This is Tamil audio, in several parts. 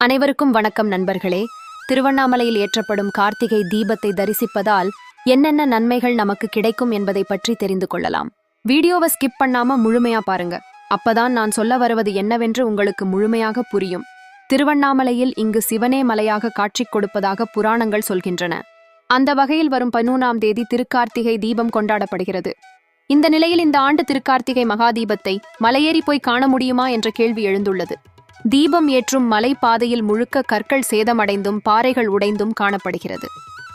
அனைவருக்கும் வணக்கம் நண்பர்களே. திருவண்ணாமலையில் ஏற்றப்படும் கார்த்திகை தீபத்தை தரிசிப்பதால் என்னென்ன நன்மைகள் நமக்கு கிடைக்கும் என்பதை பற்றி தெரிந்து கொள்ளலாம். வீடியோவை ஸ்கிப் பண்ணாம முழுமையா பாருங்க. அப்பதான் நான் சொல்ல வருவது என்னவென்று உங்களுக்கு முழுமையாக புரியும். திருவண்ணாமலையில் இங்கு சிவனே மலையாக காட்சி கொடுப்பதாக புராணங்கள் சொல்கின்றன. அந்த வகையில் வரும் பதினூணாம் தேதி திருக்கார்த்திகை தீபம் கொண்டாடப்படுகிறது. இந்த நிலையில் இந்த ஆண்டு திருக்கார்த்திகை மகாதீபத்தை மலையேறி போய் காண முடியுமா என்ற கேள்வி எழுந்துள்ளது. தீபம் ஏற்றும் மலை பாதையில் முழுக்க கற்கள் சேதமடைந்தும் பாறைகள் உடைந்தும் காணப்படுகிறது.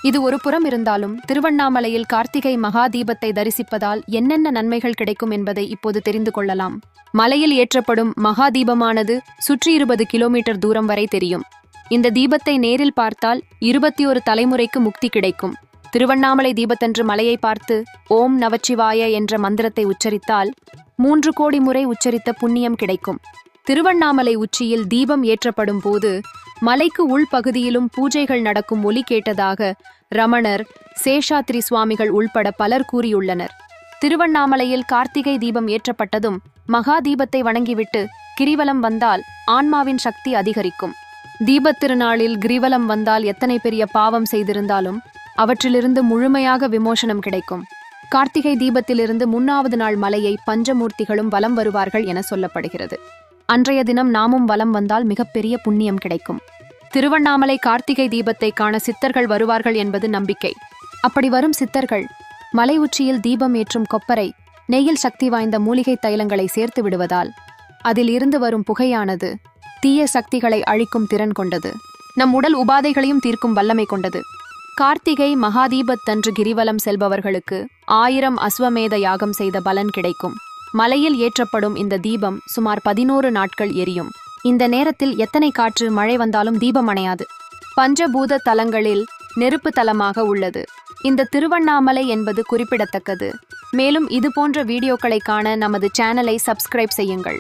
இது ஒரு புறம் இருந்தாலும் திருவண்ணாமலையில் கார்த்திகை மகா தீபத்தை தரிசிப்பதால் என்னென்ன நன்மைகள் கிடைக்கும் என்பதை இப்போது தெரிந்து கொள்ளலாம். மலையில் ஏற்றப்படும் மகா தீபமானது சுற்றி இருபது கிலோமீட்டர் தூரம் வரை தெரியும். இந்த தீபத்தை நேரில் பார்த்தால் இருபத்தி ஒரு தலைமுறைக்கு முக்தி கிடைக்கும். திருவண்ணாமலை தீபத்தன்று மலையை பார்த்து ஓம் நவச்சிவாய என்ற மந்திரத்தை உச்சரித்தால் மூன்று கோடி முறை உச்சரித்த புண்ணியம் கிடைக்கும். திருவண்ணாமலை உச்சியில் தீபம் ஏற்றப்படும் போது மலைக்கு உள்பகுதியிலும் பூஜைகள் நடக்கும் ஒலி கேட்டதாக ரமணர் சேஷாத்ரி சுவாமிகள் உள்பட பலர் கூறியுள்ளனர். திருவண்ணாமலையில் கார்த்திகை தீபம் ஏற்றப்பட்டதும் மகா தீபத்தை வணங்கிவிட்டு கிரிவலம் வந்தால் ஆன்மாவின் சக்தி அதிகரிக்கும். தீபத் திருநாளில் கிரிவலம் வந்தால் எத்தனை பெரிய பாவம் செய்திருந்தாலும் அவற்றிலிருந்து முழுமையாக விமோசனம் கிடைக்கும். கார்த்திகை தீபத்திலிருந்து முன்னாவது நாள் மலையை பஞ்சமூர்த்திகளும் வலம் வருவார்கள் என சொல்லப்படுகிறது. அன்றைய தினம் நாமும் வலம் வந்தால் மிகப்பெரிய புண்ணியம் கிடைக்கும். திருவண்ணாமலை கார்த்திகை தீபத்தை காண சித்தர்கள் வருவார்கள் என்பது நம்பிக்கை. அப்படி வரும் சித்தர்கள் மலை உச்சியில் தீபம் ஏற்றும் கொப்பரை நெய்யில் சக்தி வாய்ந்த மூலிகை தைலங்களை சேர்த்து விடுவதால் அதில் இருந்து வரும் புகையானது தீய சக்திகளை அழிக்கும் திறன் கொண்டது. நம் உடல் உபாதைகளையும் தீர்க்கும் வல்லமை கொண்டது. கார்த்திகை மகாதீபத்தன்று கிரிவலம் செல்பவர்களுக்கு ஆயிரம் அஸ்வமேத யாகம் செய்த பலன் கிடைக்கும். மலையில் ஏற்றப்படும் இந்த தீபம் சுமார் பதினோரு நாட்கள் எரியும். இந்த நேரத்தில் எத்தனை காற்று மழை வந்தாலும் தீபம் அணையாது பஞ்சபூத தலங்களில் நெருப்பு தலமாக உள்ளது. இந்த திருவண்ணாமலை என்பது குறிப்பிடத்தக்கது. மேலும் இது போன்ற வீடியோக்களை காண நமது சேனலை சப்ஸ்கிரைப் செய்யுங்கள்.